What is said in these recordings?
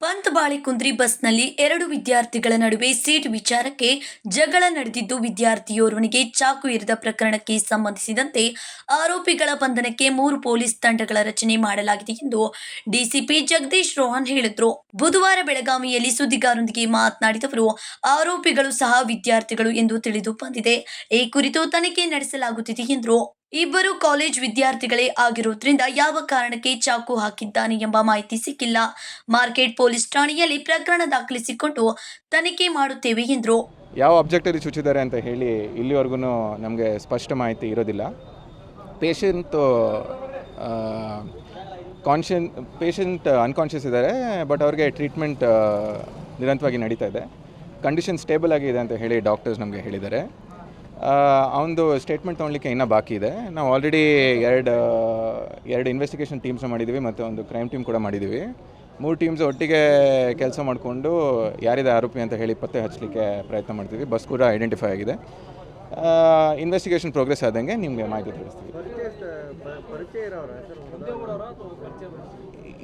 ಪಂತ್ ಬಾಳೆಕುಂದ್ರಿ ಬಸ್ನಲ್ಲಿ ಎರಡು ವಿದ್ಯಾರ್ಥಿಗಳ ನಡುವೆ ಸೀಟ್ ವಿಚಾರಕ್ಕೆ ಜಗಳ ನಡೆದಿದ್ದು ವಿದ್ಯಾರ್ಥಿಯೋರ್ವನಿಗೆ ಚಾಕು ಇರಿದ ಪ್ರಕರಣಕ್ಕೆ ಸಂಬಂಧಿಸಿದಂತೆ ಆರೋಪಿಗಳ ಬಂಧನಕ್ಕೆ ಮೂರು ಪೊಲೀಸ್ ತಂಡಗಳ ರಚನೆ ಮಾಡಲಾಗಿದೆ ಎಂದು ಡಿಸಿಪಿ ಜಗದೀಶ್ ರೋಹನ್ ಹೇಳಿದ್ರು. ಬುಧವಾರ ಬೆಳಗಾವಿಯಲ್ಲಿ ಸುದ್ದಿಗಾರರೊಂದಿಗೆ ಮಾತನಾಡಿದವರು ಆರೋಪಿಗಳು ಸಹ ವಿದ್ಯಾರ್ಥಿಗಳು ಎಂದು ತಿಳಿದು ಬಂದಿದೆ. ಈ ಕುರಿತು ತನಿಖೆ ನಡೆಸಲಾಗುತ್ತಿದೆ ಎಂದರು. ಇಬ್ಬರು ಕಾಲೇಜ್ ವಿದ್ಯಾರ್ಥಿಗಳೇ ಆಗಿರೋದ್ರಿಂದ ಯಾವ ಕಾರಣಕ್ಕೆ ಚಾಕು ಹಾಕಿದ್ದಾನೆ ಎಂಬ ಮಾಹಿತಿ ಸಿಕ್ಕಿಲ್ಲ. ಮಾರ್ಕೆಟ್ ಪೊಲೀಸ್ ಠಾಣೆಯಲ್ಲಿ ಪ್ರಕರಣ ದಾಖಲಿಸಿಕೊಂಡು ತನಿಖೆ ಮಾಡುತ್ತೇವೆ ಎಂದರು. ಯಾವ ಅಬ್ಜೆಕ್ಟರಿ ಚುಚ್ಚಿದ್ದಾರೆ ಅಂತ ಹೇಳಿ ಇಲ್ಲಿವರೆಗೂ ನಮಗೆ ಸ್ಪಷ್ಟ ಮಾಹಿತಿ ಇರೋದಿಲ್ಲ. ಪೇಷಂಟು ಕಾನ್ಷಿಯನ್ ಪೇಷಂಟ್ ಅನ್ಕಾನ್ಷಿಯಸ್ ಇದ್ದಾರೆ ಬಟ್ ಅವ್ರಿಗೆ ಟ್ರೀಟ್ಮೆಂಟ್ ನಿರಂತರವಾಗಿ ನಡೀತಾ ಇದೆ. ಕಂಡೀಷನ್ ಸ್ಟೇಬಲ್ ಆಗಿದೆ ಅಂತ ಹೇಳಿ ಡಾಕ್ಟರ್ಸ್ ನಮಗೆ ಹೇಳಿದ್ದಾರೆ. ಅವನದು ಸ್ಟೇಟ್ಮೆಂಟ್ ತೊಗೊಳ್ಲಿಕ್ಕೆ ಇನ್ನೂ ಬಾಕಿ ಇದೆ. ನಾವು ಆಲ್ರೆಡಿ ಎರಡು ಎರಡು ಇನ್ವೆಸ್ಟಿಗೇಷನ್ ಟೀಮ್ಸ್ ಮಾಡಿದ್ದೀವಿ ಮತ್ತು ಒಂದು ಕ್ರೈಮ್ ಟೀಮ್ ಕೂಡ ಮಾಡಿದ್ದೀವಿ ಮೂರು ಟೀಮ್ಸ್ ಒಟ್ಟಿಗೆ ಕೆಲಸ ಮಾಡಿಕೊಂಡು ಯಾರಿದೆ ಆರೋಪಿ ಅಂತ ಹೇಳಿ ಪತ್ತೆ ಹಚ್ಚಲಿಕ್ಕೆ ಪ್ರಯತ್ನ ಮಾಡ್ತೀವಿ. ಬಸ್ ಕೂಡ ಐಡೆಂಟಿಫೈ ಆಗಿದೆ. ಇನ್ವೆಸ್ಟಿಗೇಷನ್ ಪ್ರೋಗ್ರೆಸ್ ಆದಂಗೆ ನಿಮಗೆ ಮಾಹಿತಿ ತಿಳಿಸ್ತೀವಿ.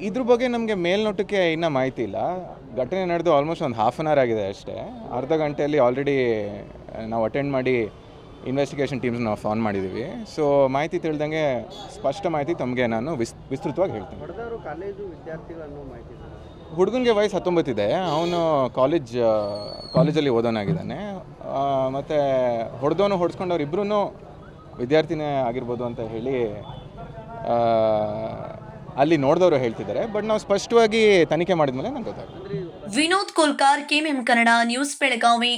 ಇದ್ರ ಬಗ್ಗೆ ನಮಗೆ ಮೇಲ್ನೋಟಕ್ಕೆ ಇನ್ನೂ ಮಾಹಿತಿ ಇಲ್ಲ. ಘಟನೆ ನಡೆದು ಆಲ್ಮೋಸ್ಟ್ ಒಂದು ಹಾಫ್ ಆನ್ ಅವರ್ ಆಗಿದೆ ಅಷ್ಟೇ. ಅರ್ಧ ಗಂಟೆಯಲ್ಲಿ ಆಲ್ರೆಡಿ ನಾವು ಅಟೆಂಡ್ ಮಾಡಿ ಇನ್ವೆಸ್ಟಿಗೇಷನ್ ಟೀಮ್ಸ್ ನಾವು ಫೋನ್ ಮಾಡಿದ್ದೀವಿ ಸೊ ಮಾಹಿತಿ ತಿಳಿದಂಗೆ ಸ್ಪಷ್ಟ ಮಾಹಿತಿ ತಮಗೆ ನಾನು ವಿಸ್ ವಿಸ್ತೃತವಾಗಿ ಹೇಳ್ತೀನಿ. ಹೊಡೆದವರು ಕಾಲೇಜು ವಿದ್ಯಾರ್ಥಿಗಳನ್ನು ಮಾಹಿತಿ ಹುಡುಗನಿಗೆ ವಯಸ್ಸು ಹತ್ತೊಂಬತ್ತಿದೆ ಅವನು ಕಾಲೇಜ್ ಕಾಲೇಜಲ್ಲಿ ಓದೋನಾಗಿದ್ದಾನೆ. ಮತ್ತು ಹೊಡೆದವನು ಹೊಡೆಸ್ಕೊಂಡವ್ರು ಇಬ್ಬರೂ ವಿದ್ಯಾರ್ಥಿನೇ ಆಗಿರ್ಬೋದು ಅಂತ ಹೇಳಿ ಅಲ್ಲಿ ನೋಡಿದವರು ಹೇಳ್ತಿದ್ದಾರೆ. ಬಟ್ ನಾವು ಸ್ಪಷ್ಟವಾಗಿ ತನಿಖೆ ಮಾಡಿದ್ಮೇಲೆ ನಂಗೆ ಗೊತ್ತಾಗುತ್ತೆ ವಿನೋದ್ ಕೋಲ್ಕಾರ್ ಕೆಎಂಎಂ ಕನ್ನಡ ನ್ಯೂಸ್ ಬೆಳಗಾವಿ.